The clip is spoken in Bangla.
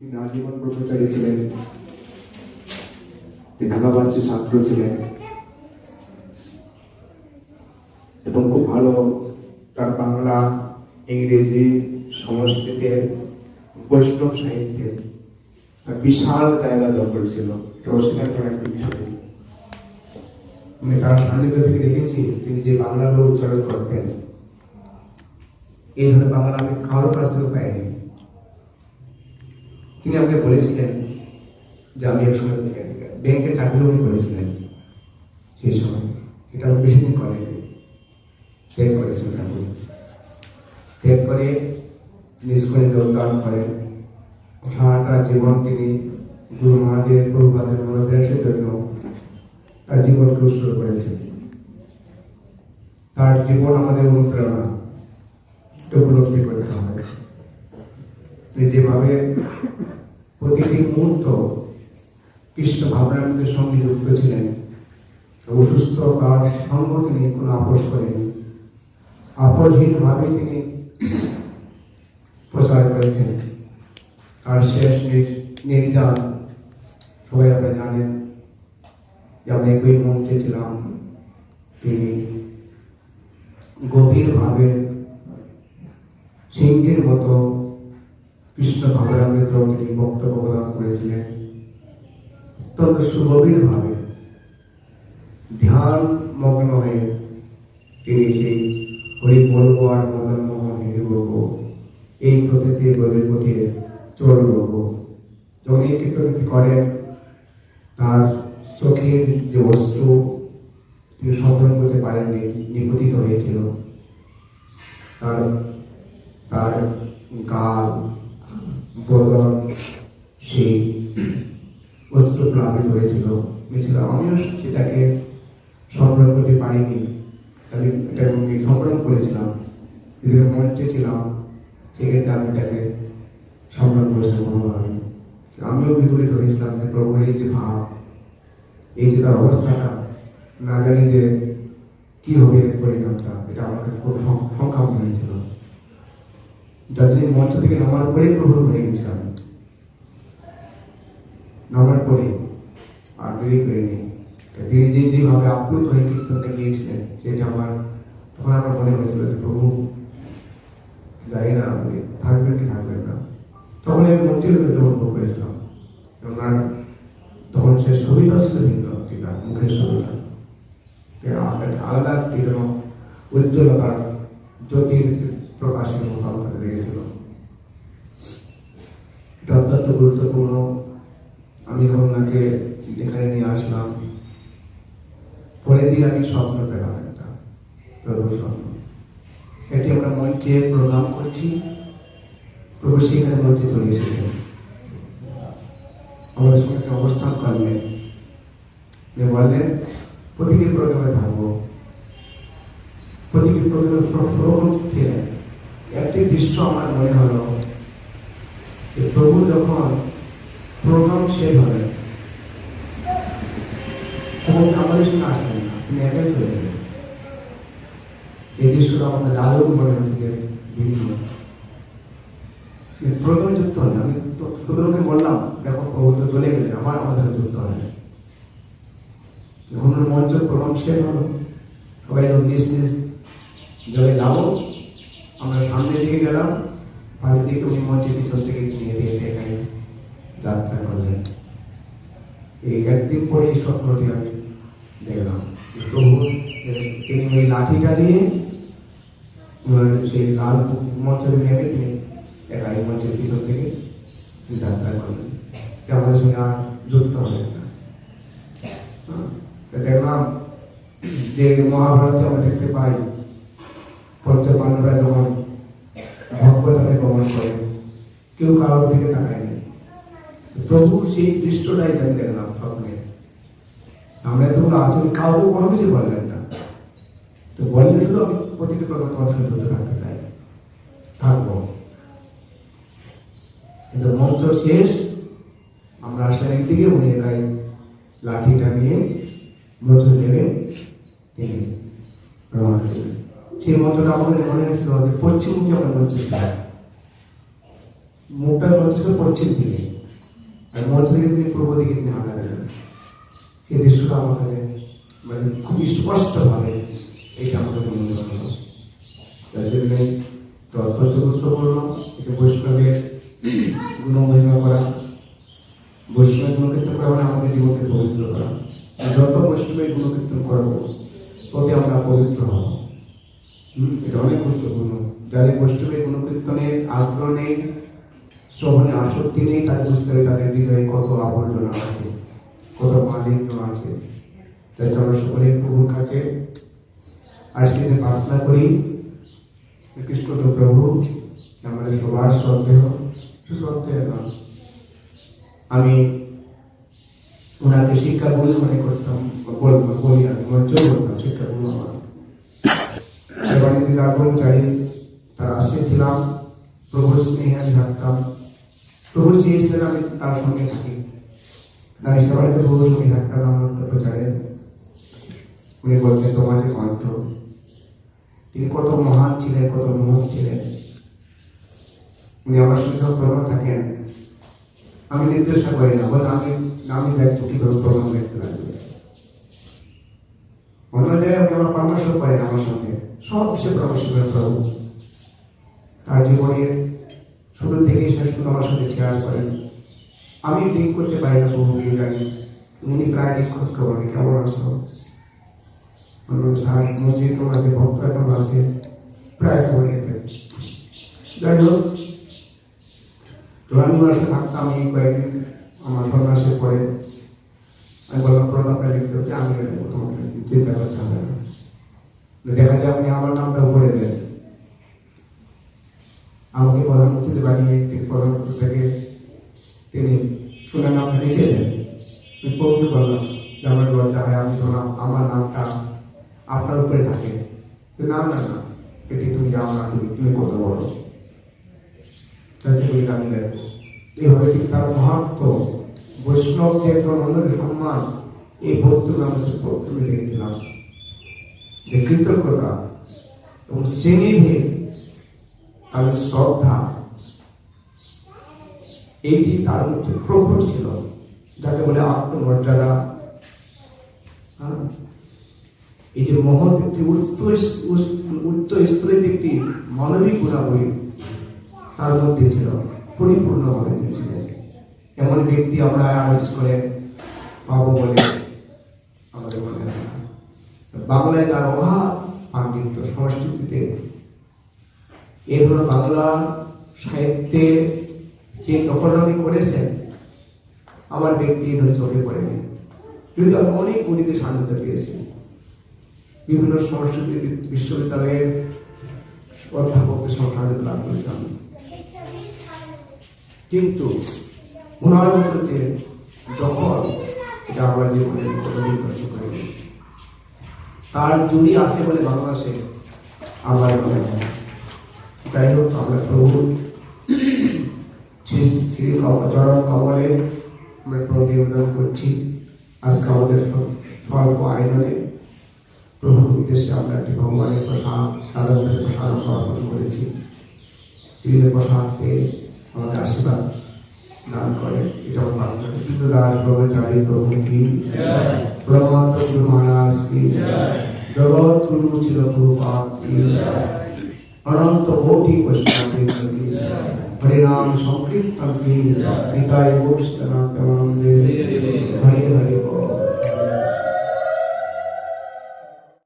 তিনি আজীবন ব্রহ্মচারী ছিলেন। তিনি ঢাকাবাসী ছাত্র ছিলেন। এবং খুব ভালো তার বাংলা, ইংরেজি সংস্কৃতের বৈষ্ণব সাহিত্যের বিশাল জায়গা দখল ছিল। অস্বীকার একটা বিষয়। আমি তার সান্নিধ্য থেকে দেখেছি, তিনি যে বাংলাগুলো উচ্চারণ করতেন। এই ধরনের বাংলা আমি কারোর কাছ থেকে পাইনি। তিনি আমাকে বলেছিলেন যে আমি এক সময় ব্যাংকের চাকরি উনি করেছিলেন সেই সময়। এটা বেশি দিন করেনি ত্যাগ করেছেন চাকরি। ত্যাগ করে নিষ্করে যোগদান করেন। সারাটা জীবন তিনি গুরু মহাজের প্রভুপাদের মনোবিলাসের জন্য তার জীবনকে উৎসর্গ করেছেন। তার জীবন আমাদের অনুপ্রেরণা। উপলব্ধি করতে হবে। যেভাবে প্রতিটি মুহূর্ত কৃষ্ণ ভাবনার সঙ্গে যুক্ত ছিলেন অসুস্থ তার সঙ্গ তিনি কোনো আপোষ করেনি আপোষহীন ভাবে তিনি প্রচার করেছেন। তার শেষ নির- নির্যান সবাই আপনারা জানেন যে আমি একই মঞ্চে ছিলাম, তিনি গভীরভাবে কৃষ্ণ ভাবনামৃত তিনি বক্তব্য প্রদান করেছিলেন অত্যন্ত সুগভীরভাবে। ধ্যান মগ্ন হয়ে তিনি সেই হরি বলব আর মদন মোহন হরি বলব, এই প্রতিটি গলির পথে চলব যখন এই কীর্তনটি করেন, তার চোখের যে বস্তু, তিনি সংগ্রহ করতে পারেননি, নিপতিত হয়েছিল। তার তার গাল বদন সেই বস্ত্র প্লাবিত হয়েছিল হয়েছিল। আমিও সেটাকে সংগ্রহ করতে পারিনি। তাহলে এটা আমি সংগ্রহ করেছিলাম। যেদিকে মঞ্চে ছিলাম সেক্ষেত্রে আমি এটাকে সংগ্রহ করেছিলাম কোনোভাবে। আমিও বিপরীত হয়েছিলাম যে প্রভুর এই যে ভাব, এই যে তার অবস্থাটা, না জানি যে কি হবে পরিণামটা, এটা আমার কাছে খুব সং- হয়েছিল। জন্য মঞ্চ থেকে নামার পরেই প্রভুর হয়ে গেছিলাম। নামার পরে আর দেরি করিনি তিনি যে যেভাবে আপ্লুত হয়ে কীর্তনটা গিয়েছিলেন, সেটা আমার, তখন আমার মনে হয়েছিল যে প্রভু, জানি না, আপনি থাকবেন কি থাকবেন না। তখন আমি মঞ্চের ভিতরে অনুভব করেছিলাম। ওনার তখন সে ছবিটাও ছিল ভিন্ন টিকা মুখের ছবিটা। আলাদা- একটি যেন উজ্জ্বলতার জ্যোতির প্রকাশের মতো আমার কাছে লেগেছিল এটা অত্যন্ত গুরুত্বপূর্ণ। আমি যখন ওনাকে এখানে নিয়ে আসলাম, পরের দিন আমি স্বপ্ন পেলাম একটা প্রভু স্বপ্ন। এটি আমরা মঞ্চে প্রোগ্রাম করছি। প্রভু সেখানে মঞ্চে চলে এসেছেন। আমাদের সঙ্গে একটা অবস্থান করলেন। বললেন, প্রতিটি প্রোগ্রামে থাকব। প্রতিটি প্রোগ্রামে সরকম ছিলেন একটি দৃশ্য আমার মনে হলো যে প্রভু যখন প্রোগ্রাম শেষ হবে, তখন আমাদের সঙ্গে আসবেন না তিনি একাই চলে যাবেন। এই দৃশ্যটা আমাদের আরও মনে হচ্ছে ভিন্ন। প্রোগ্রামে যুক্ত হলে, আমি তো বললাম, দেখো প্রভু তো চলে গেলে আমার আমাদের যুক্ত হবে যখন মঞ্চ প্রোগ্রাম শেষ হলো, সবাই নিজ নিজ জায়গায় যাব। আমরা সামনের দিকে গেলাম বাড়ির দিকে উনি মঞ্চের পিছন থেকে নিয়ে দিয়ে এখানে যাত্রা করলেন। এই একদিন পরে এই স্বপ্নটি আমি দেখলাম। প্রভু তিনি ওই লাঠিটা নিয়ে সেই লাল মঞ্চের নেমে তিনি একা এই মঞ্চের পিছন থেকে তিনি যাত্রা করলেন। আমাদের সঙ্গে আর যুক্ত হলেন না। হ্যাঁ, দেখলাম যে মহাভারতে আমরা দেখতে পাই পঞ্চপাণ্ডবরা যখন ভগবতাকে গমন করে কেউ কারোর দিকে তাকায়নি তো প্রভু সেই দৃশ্যটাই আমি দেখলাম স্বপ্নে আমরা এতগুলো আছেন কাউকে কোনো? কিছু বললেন না তো বললেন শুধু আমি প্রতিটি প্রকার তোমার সঙ্গে যুক্ত থাকতে চাই থাকব কিন্তু মঞ্চ শেষ, আমরা আসার একদিকে উনি একাই লাঠিটা নিয়ে মঞ্চ নেমে তিনি রওনা দিলেন সেই মঞ্চটা আমাদের মনে হয়েছিল যে পশ্চিমমুখী আমরা মঞ্চ মুখটা হচ্ছে পশ্চিম দিকে। আর মধ্য থেকে তিনি পূর্ব দিকে তিনি হাঁটা দিলেন সেই দৃশ্যটা কাছে মানে খুবই স্পষ্টভাবে এইটা আমাকে মনে হলো। তার জন্য অত্যন্ত গুরুত্বপূর্ণ, এটা বৈষ্ণবের গুণমহিমা করা। বৈষ্ণবের গুণকীর্তন করা মানে আমাদের জীবনকে পবিত্র করা। যত বৈষ্ণবের গুণকীর্তন করব তবে আমরা পবিত্র হব। এটা অনেক গুরুত্বপূর্ণ। যাদের বৈষ্ণবের গুণকীর্তনের আগ্রহ নেই, শ্রবণে আসক্তি নেই, তাদের বুঝতে হবে তাদের হৃদয়ে কত আবর্জনা আছে, কত মালিন্য আছে। তাই আমরা সকলে প্রভুর কাছে আজকে প্রার্থনা করি কৃষ্ণ প্রভু, আমাদের সবার শ্রদ্ধেয়, সুশ্রদ্ধেয় নয় আমি ওনাকে শিক্ষাগুরু মনে করতাম বলব বলি আমি মঞ্চও করতাম শিক্ষাগুরু আমার। এবার যদি তার কর্মচারী তার আশে ছিলাম, প্রভুর স্নেহে আমি থাকতাম প্রভুর চেয়েছিলেন আমি তার সঙ্গে থাকি আমি সেবাড়িতে প্রভুর সঙ্গে থাকতাম, আমার প্রচারে। উনি বলতেন তোমাদের কণ্ঠ তিনি কত মহান ছিলেন, কত মহৎ ছিলেন। উনি আমার সঙ্গে সব প্রমাণ থাকেন, আমি নির্দেশনা করি না বলে আমি আমি দেখব কি করে প্রমাণ দেখতে লাগবে? অন্য জায়গায় আপনি আমার পরামর্শ করেন আমার সঙ্গে। সব বিষয়ে পরামর্শ করেন প্রভু তার জীবনের শুরু থেকে শেষ পর্যন্ত আমার সাথে শেয়ার করেন। আমি লিঙ্ক করতে পারি না প্রভু গিয়ে জানি উনি প্রায় দিন খোঁজ খবর কেমন আছো? স্যার মন্দির কেমন আছে? ভক্তরা কেমন আছে? প্রায় খবর নিতে যাই হোক আমি ওনার থাকতাম এই কয়েকদিন আমার সন্ন্যাসের পরে। আমি বললাম, প্রণামটা লিখতে হচ্ছে আমি তোমাকে চিন্তা হবে না দেখা যায় আপনি আমার নামটা উপরে দেন আমাকে প্রধানমন্ত্রী বানিয়ে তিনি প্রধানমন্ত্রী থেকে তিনি শুনে নামটা লিখে দেন আমি বললাম যে আমার লজ্জা হয়, আমি ধরলাম আমার নামটা আপনার উপরে থাকে। না না না, এটি তুমি যাও না, তুমি তুমি কত বলো তাতে তুমি আমি দেখো এইভাবে ঠিক তার মহাত্ম বৈষ্ণব একজন অন্যের সম্মান এই বোধটুকু আমাদের তুলে দিয়েছিলাম যে কৃতজ্ঞতা এবং শ্রেণীভেদ তাদের শ্রদ্ধা এইটি তার মধ্যে প্রকট ছিল, যাকে বলে আত্মমর্যাদা হ্যাঁ? এই যে মহৎ একটি উচ্চ স্তরের একটি মানবিক গুণাবলী তার মধ্যে ছিল, পরিপূর্ণভাবে তিনি ছিলেন এমন ব্যক্তি আমরা আয়োজ করে পাবো বলে বাংলায় তার অভাব পাণ্ডিত্য সংস্কৃতিতে। এ ধরনের বাংলা সাহিত্যে যে দখলদারি করেছেন, আমার ব্যক্তি ধরে চোখে পড়েনি। কিন্তু আমি অনেক গণিতে স্বাধীনতা পেয়েছি। বিভিন্ন সংস্কৃতি বিশ্ববিদ্যালয়ের অধ্যাপকের স্বাধীনতা লাভ করেছি আমি কিন্তু ওনার মধ্যে দখল এটা আমার জীবনে প্রশ্ন করেনি। তার জুড়ি আছে বলে বাংলাদেশে আমার মনে হয় যাই হোক আমরা প্রভু শ্রী কমলে আমরা প্রভু নিবেদন করছি। আজকে আমাদের সব- স্বল্প আয়োজনে প্রভুর উদ্দেশ্যে আমরা একটি ভগবানের প্রসাদ কাছে প্রসাদ করেছি। তিনি প্রসাদ পেয়ে আমাদের আশীর্বাদ দান করে এটা আমার প্রার্থনা কৃষ্ণ দাস ব্রহ্মচারী প্রভু কি ব্রহ্মান্ত গুরু মহারাজ কি জগৎ গুরু ছিল প্রভুপাত কি অনন্ত কোটি বৈষ্ণব কি হরে নাম সংকীর্তন কি নিতাই গোষ্ঠী নাম হরে